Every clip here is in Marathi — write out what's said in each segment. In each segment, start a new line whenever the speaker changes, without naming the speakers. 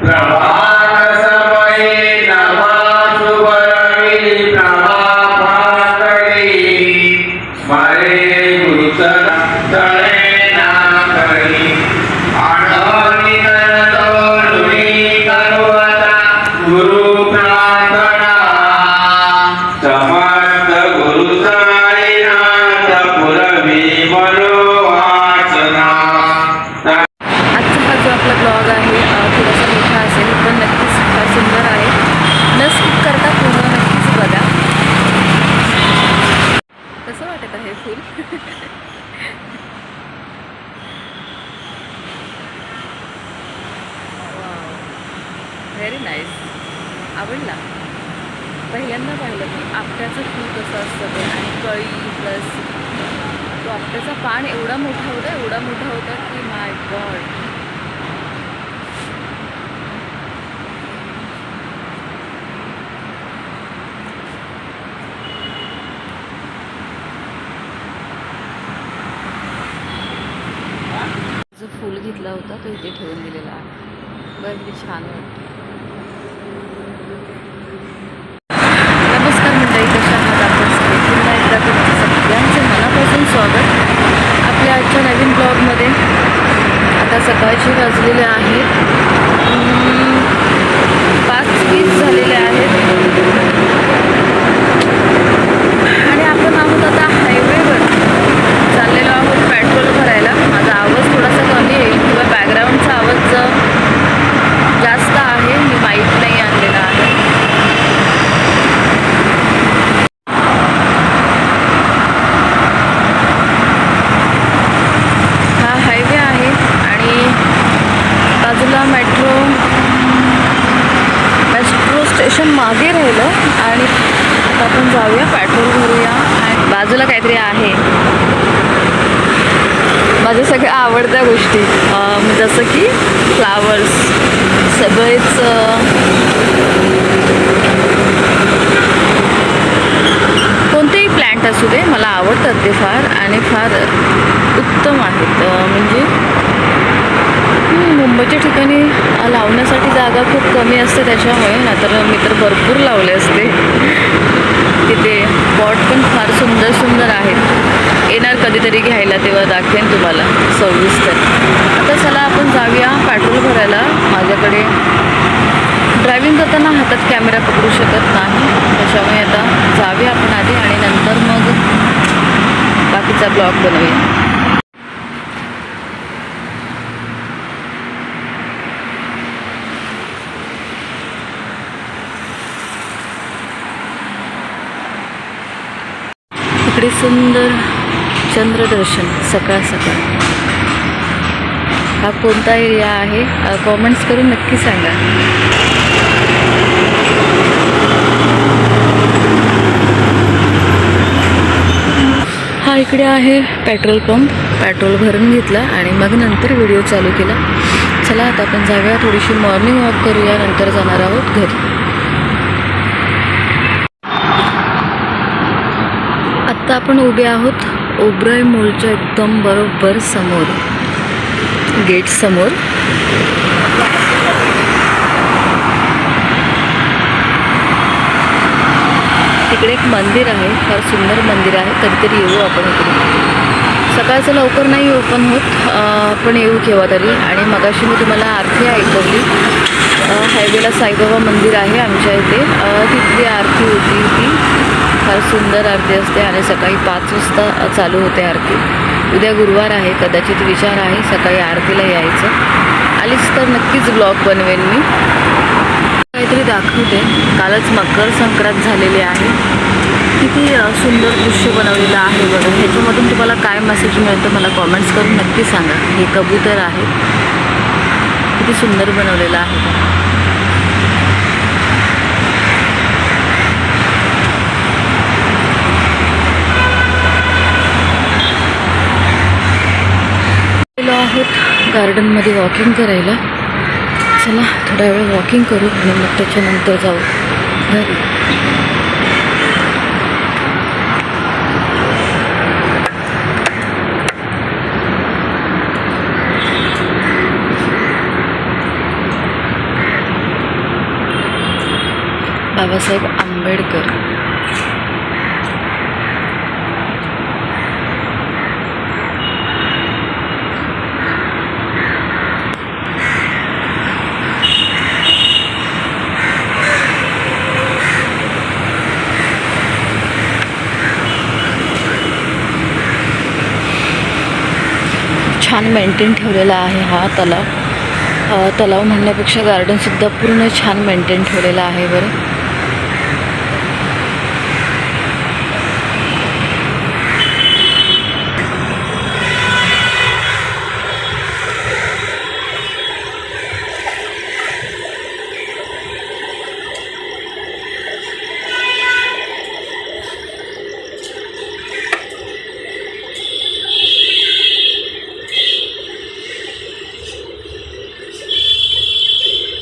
प्रभा
होता तो इथे ठेवून दिलेला आहे. बरं किती छान वाटतं नमस्कार मंडळी कशा आहात आपण सगळे पुन्हा एकदा तुमचं सगळ्यांचं मनापासून स्वागत आपल्या आजच्या नवीन ब्लॉगमध्ये आता सकाळचे वाजलेले आहेत अं, पाच वीस झालेले आहेत आणि आपण आहोत आता हायवेवर चाललेलो आहोत पेट्रोल भरायला माझा आवाज थोडासा कमी येईल किंवा बॅकग्राऊंडचा आवाज ज- जास्त आहे मी माईक नाही आणलेला आहे हा हायवे आहे आणि बाजूला मेट्रो मेट्रो स्टेशन मागे राहिलं आणि आता आपण जाऊया पेट्रोल भरूया आणि बाजूला काहीतरी आहे. माझ्या सगळ्या आवडत्या गोष्टी. जसं की फ्लावर्स सगळेच कोणतेही प्लॅन्ट असू दे मला आवडतात ते फार आणि फार उत्तम आहेत. म्हणजे मुंबईच्या ठिकाणी लावण्यासाठी जागा खूप कमी असते त्याच्यामुळे ना तर मी तर भरपूर लावले असते. तिथे पॉट पण फार सुंदर सुंदर आहेत. येणार कधीतरी घ्यायला तेव्हा दाखवेन तुम्हाला. सविस्तर आता चला आपण जाऊया पेट्रोल भरायला. माझ्याकडे ड्रायव्हिंग करताना हातात कॅमेरा पकडू शकत नाही. त्याच्यामुळे आता जाऊया आपण आधी आणि नंतर मग बाकीचा ब्लॉग बनवूया. इकडे सुंदर चंद्रदर्शन सकाळ सकाळ. हा कोणता एरिया आहे? कॉमेंट्स करून नक्की सांगा. हा इकडे आहे पेट्रोल पंप पेट्रोल भरून घेतला आणि मग नंतर व्हिडिओ चालू केला. चला आता आपण जाऊया थोडीशी मॉर्निंग वॉक करूया. नंतर जाणार आहोत घरी. आत्ता आपण उभे आहोत ओब्राय मॉलच्या एकदम बरोबर समोर. गेट समोर. तिकडे एक मंदिर आहे फार सुंदर मंदिर आहे कधीतरी येऊ आपण इकडे. सकाळचं लवकर नाही ओपन होत आपण पण येऊ केव्हा तरी. आणि मगाशी मी तुम्हाला आरती ऐकवली. हायवेला साईबाबा मंदिर आहे आमच्या इथे. तिथली आरती होती ती. फार सुंदर आरती असते आणि सकाळी पाच वाजता चालू होते आरती. उद्या गुरुवार आहे कदाचित विचार आहे सकाळी आरतीला यायचं. आलीच तर नक्कीच ब्लॉग बनवेन मी. काहीतरी दाखवते. कालच मकर संक्रांत झालेली आहे. किती सुंदर दृश्य बनवलेलं आहे बघा. ह्याच्यामधून तुम्हाला काय मेसेज मिळतं मला कॉमेंट्स करून नक्की सांगा. हे कबूतर आहे. किती सुंदर बनवलेलं आहे. आहोत. गार्डनमध्ये वॉकिंग करायला. चला थोडा वेळ वॉकिंग करू आणि मग त्याच्यानंतर जाऊ. घरी. बाबासाहेब आंबेडकर. छान मेंटेन ठेवलेला आहे हा तलाव. तलाव म्हणण्यापेक्षा गार्डनसुद्धा पूर्ण छान मेंटेन ठेवलेला आहे बरं.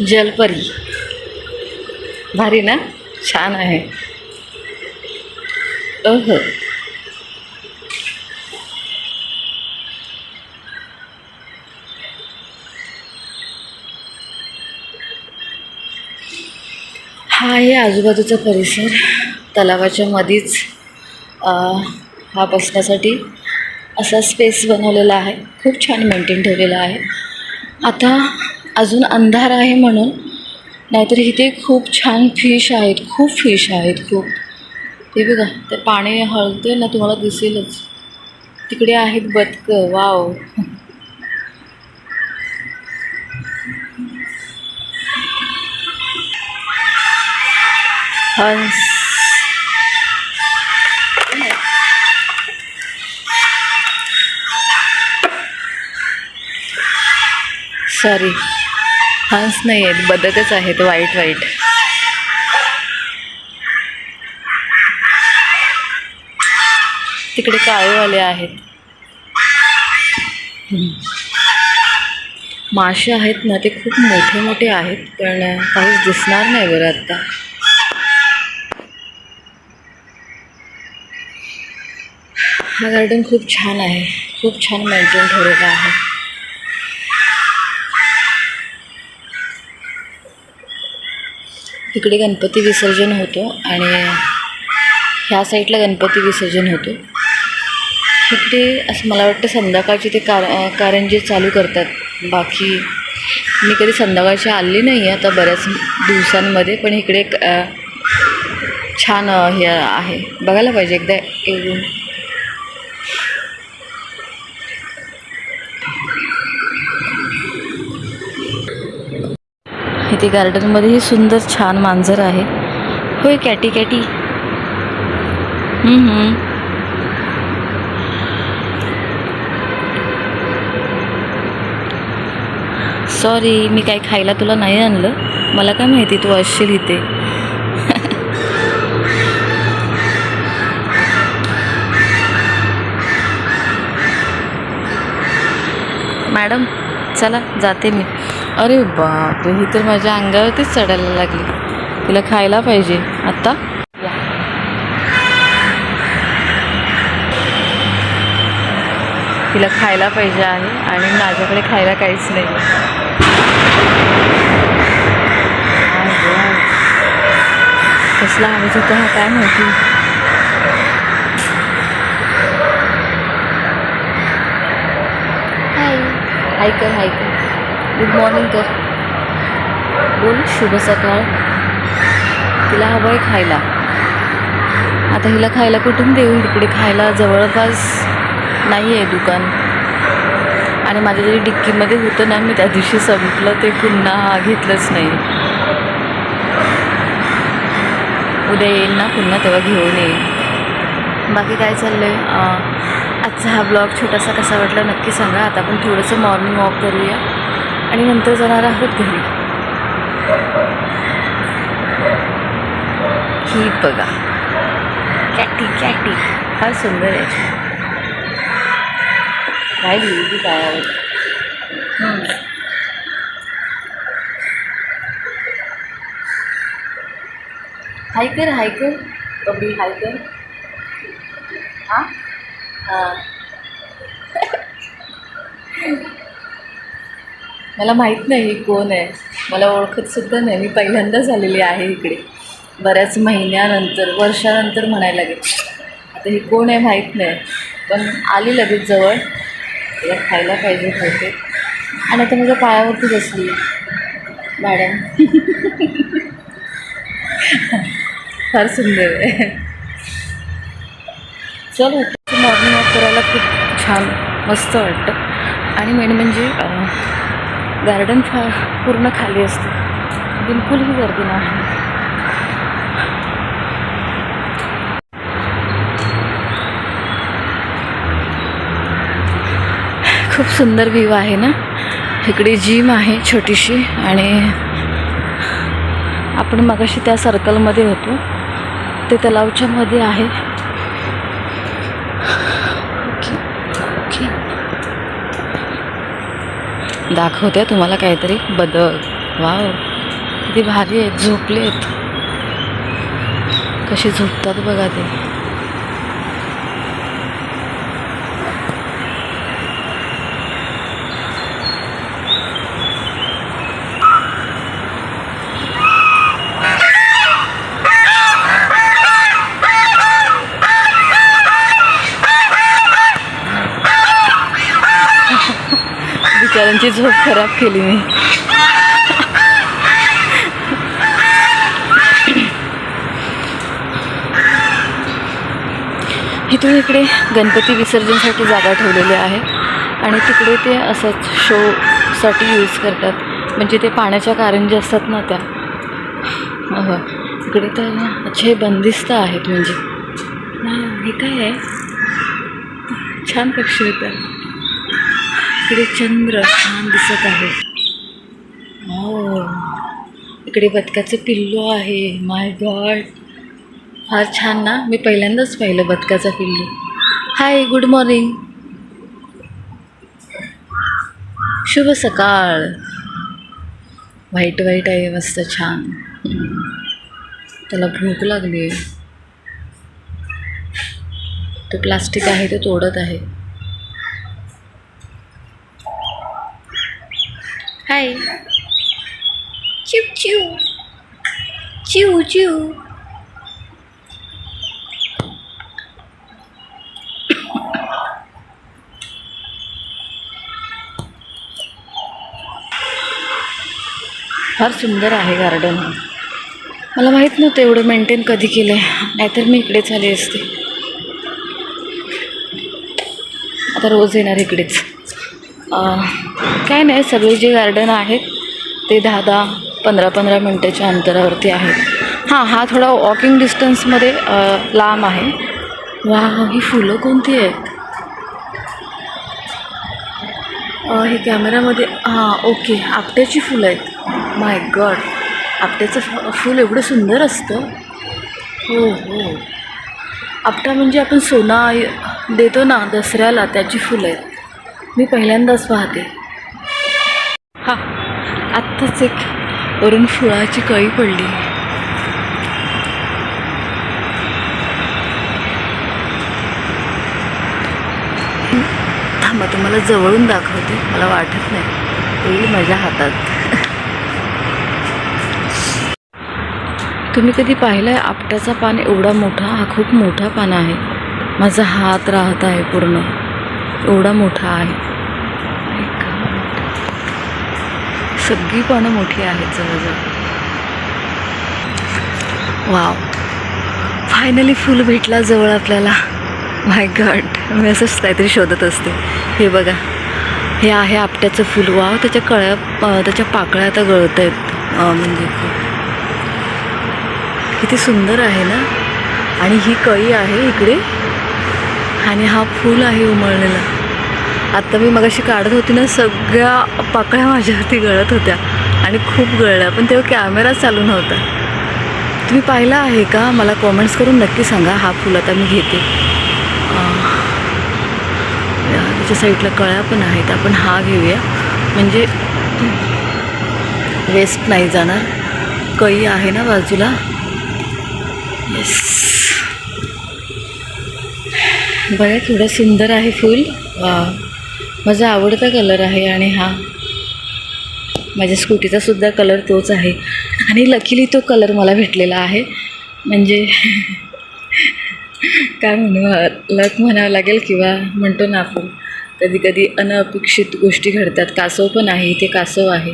जलपरी. भारी ना? छान आहे. अह हा आहे आजूबाजूचा परिसर. तलावाच्या मध्येच हा बसण्यासाठी असा स्पेस बनवलेला आहे. खूप छान मेंटेन ठेवलेला आहे. आता अजून अंधार आहे म्हणून नाहीतर इथे खूप छान फिश आहेत खूप फिश आहेत खूप. ते बघा ते पाणी हळते ना तुम्हाला दिसेलच. तिकडे आहेत बदकं वाव. हंस. सॉरी हंस नाही आहेत बदकच आहेत वाईट वाईट. तिकडे काळेवाले आहेत. मासे आहेत ना ते खूप मोठे मोठे आहेत पण काहीच दिसणार नाही बरं आत्ता हा गार्डन खूप छान आहे खूप छान मेंटेन ठेवलेला आहे. तिकडे गणपती विसर्जन होतो आणि ह्या साईडला गणपती विसर्जन होतो. इकडे असं मला वाटतं संध्याकाळची ते कार कारंजे चालू करतात बाकी मी कधी संध्याकाळची आली नाही आहे आता बऱ्याच दिवसांमध्ये पण इकडे एक छान हे आहे. बघायला पाहिजे एकदा येऊन. इथे गार्डनमध्येही सुंदर छान मांजर आहे. होय कॅटी कॅटी. सॉरी मी काय खायला तुला नाही आणलं. मला काय माहिती तू असशील इथे. मॅडम चला जाते मी. अरे बापरे ही तर माझ्या अंगावरतीच चढायला लागली. तिला खायला पाहिजे. आत्ता. तिला खायला पाहिजे आहे आणि माझ्याकडे खायला काहीच नाही. कसला आवाज होता हा काय माहिती? हाय हाय कर हाय कर गुड मॉर्निंग कर बोल शुभ सकाळ. तिला हवं आहे खायला. आता हिला खायला कुठून देऊ? इकडे खायला जवळपास नाही आहे दुकान. आणि माझ्या जरी डिक्कीमध्ये होतं ना मी त्या दिवशी संपलं ते पुन्हा घेतलंच नाही. उद्या येईल ना पुन्हा तेव्हा घेऊन येईल. बाकी काय चाललं आहे आजचा हा ब्लॉग छोटासा कसा वाटला नक्की सांगा. आता आपण थोडंसं मॉर्निंग वॉक करूया. आणि नंतर जाणार आहोत घरी. ही बघा. कॅटी कॅटी फार सुंदर आहे. काय लिहिली ती काय हाय कर हाय कर. कबी हाय कर. हां? हां. मला माहीत नाही ही कोण आहे. मला ओळखत सुद्धा नाही. मी पहिल्यांदाच आलेली आहे इकडे. बऱ्याच महिन्यानंतर वर्षानंतर म्हणायला लागेल. आता ही कोण आहे माहीत नाही. पण आली लगेच जवळ. तिला खायला पाहिजे होते. आणि आता माझ्या पायावरती बसली. मॅडम. फार सुंदर आहे. चल मॉर्निंग वॉक करायला खूप छान मस्त वाटतं. आणि मेन म्हणजे गार्डन फार पूर्ण खाली असतं. बिलकुलही गर्दी नाही. खूप सुंदर व्ह्यू आहे ना? इकडे जिम आहे छोटीशी आणि आपण मगाशी त्या सर्कलमध्ये होतो. ते तलावच्या मध्ये आहे ओके ओके दाखवते तुम्हाला काहीतरी बदक वाव किती भारी आहेत झोपले आहेत झोपतात बघा ते. त्यांची झोप खराब केली मी. इथून इकडे गणपती विसर्जनसाठी जागा ठेवलेली आहे. आणि तिकडे ते असंच शोसाठी यूज करतात. म्हणजे ते पाण्याच्या कारंजे असतात ना त्या. हो इकडे तर अच्छे बंदिस्त आहेत म्हणजे. हे काय आहे? छान पक्षी होतं. इकडे चंद्र छान दिसत आहे. हो. इकडे बदकाचं पिल्लू आहे. माय गॉड फार छान ना? मी पहिल्यांदाच पाहिलं बदकाचा पिल्लू. हाय गुड मॉर्निंग शुभ सकाळ. व्हाईट व्हाईट आहे. मस्त छान. त्याला भूक लागली आहे ते प्लास्टिक आहे ते तोडत आहे. हाय चिव चिव. चिव चिव. फार सुंदर आहे गार्डन. मला माहीत नव्हतं एवढं मेंटेन कधी केलं आहे नाहीतर मी इकडेच आले असते. आता रोज येणार इकडेच. काय नाही सगळे जे गार्डन आहेत ते दहा दहा पंधरा पंधरा मिनटाच्या अंतरावरती आहेत. हां हा थोडा वॉकिंग डिस्टन्समध्ये लांब आहे. वा ही फुलं कोणती आहेत? हे कॅमेरामध्ये हां ओके आपट्याची फुलं आहेत. माय गॉड आपट्याचं फ फूल एवढं सुंदर असतं. हो हो. आपटा म्हणजे आपण सोना देतो ना दसऱ्याला त्याची फुलं आहेत. मी पहिल्यांदाच पाहते. हा आत्ताच एक वरून फुळाची कळी पडली. थांबा तुम्हाला जवळून दाखवते. मला वाटत नाही. येईल माझ्या हातात. तुम्ही कधी पाहिलं आहे आपट्याचा पान एवढा मोठा हा खूप मोठा पान आहे. माझा हात राहत आहे पूर्ण. एवढा मोठा आहे. सगळी पानं मोठी आहेत जवळजवळ. वाव फायनली फुल भेटला जवळ आपल्याला. माय गॉड मी असंच काहीतरी शोधत असते. हे बघा. हे आहे आपट्याचं फुल. वाव त्याच्या कळ्या त्याच्या पाकळ्या आता गळत आहेत म्हणजे किती सुंदर आहे ना? आणि ही कळी आहे इकडे. आणि हा फूल आहे उमळलेला. आत्ता मी मगाशी काढत होती ना सगळ्या पाकळ्या माझ्यावरती गळत होत्या आणि खूप गळल्या. पण तेव्हा कॅमेरा चालू नव्हता. तुम्ही पाहिला आहे का? मला कॉमेंट्स करून नक्की सांगा. हा फुल आता मी घेते. त्याच्या साईडला कळ्या पण आहेत. आपण हा घेऊया. म्हणजे वेस्ट नाही जाणार. कळी आहे ना बाजूला? येस बघा थोडं सुंदर आहे फूल. वा माझा आवडता कलर आहे आणि हा. माझ्या स्कूटीचा सुद्धा कलर तोच आहे. आणि लकीली तो कलर मला भेटलेला आहे. म्हणजे काय म्हणू लक म्हणावं लागेल किंवा म्हणतो ना आपण कधी कधी अनअपेक्षित गोष्टी घडतात. कासव पण आहे इथे कासव आहे.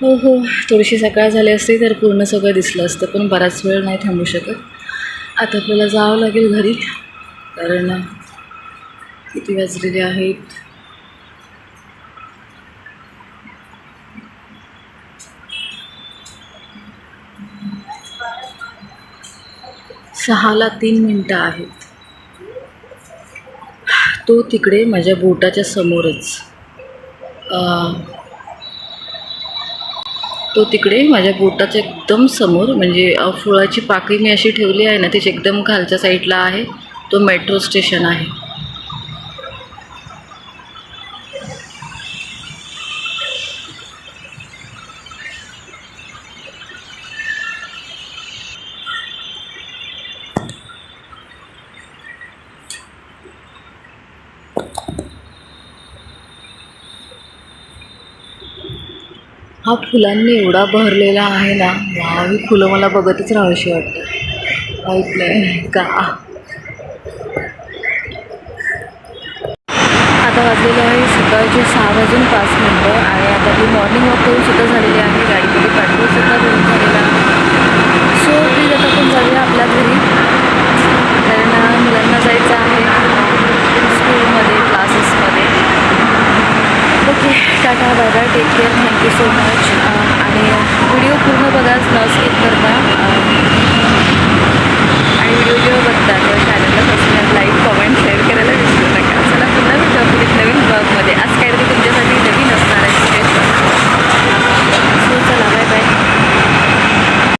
हो हो थोडीशी सकाळ झाली असती तर पूर्ण सगळं दिसलं असतं पण बराच वेळ नाही थांबू शकत. आता आपल्याला जावं लागेल घरी कारण किती वाजलेले आहेत? सहाला तीन मिनटं आहेत. तो तिकडे माझ्या बोटाच्या समोरच. तो तिकडे माझ्या बोटाच्या एकदम समोर म्हणजे फुळाची पाकळी मी अशी ठेवली आहे ना त्याच्या एकदम खालच्या साईडला आहे. तो मेट्रो स्टेशन आहे. हा फुलांनी एवढा भरलेला आहे ना वा ही फुलं मला बघतच राहावीशी वाटतं. माहीत नाही का? आता वाजलेलं आहे सकाळचे सहा वाजून पाच मिनटं आणि आता ती मॉर्निंग वॉक करून सुद्धा झालेली आहे. गाडीमध्ये पेट्रोल सुद्धा